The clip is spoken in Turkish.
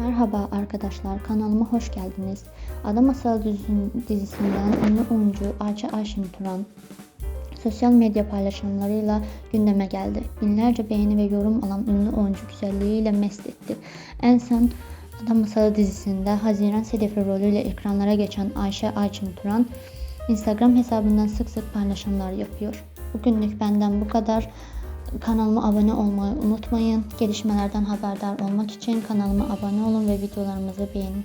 Merhaba arkadaşlar, kanalıma hoş geldiniz. Ada dizisi- dizisinden ünlü oyuncu Ayça Ayşin Turan sosyal medya paylaşımlarıyla gündeme geldi. Binlerce beğeni ve yorum alan ünlü oyuncu güzelliğiyle mest etti. En son Ada Masalı dizisinde Haziran Sedefi rolüyle ekranlara geçen Ayşe Ayçin Turan Instagram hesabından sık sık paylaşımlar yapıyor. Bugünlük benden bu kadar. Kanalıma abone olmayı unutmayın. Gelişmelerden haberdar olmak için kanalıma abone olun ve videolarımızı beğenin.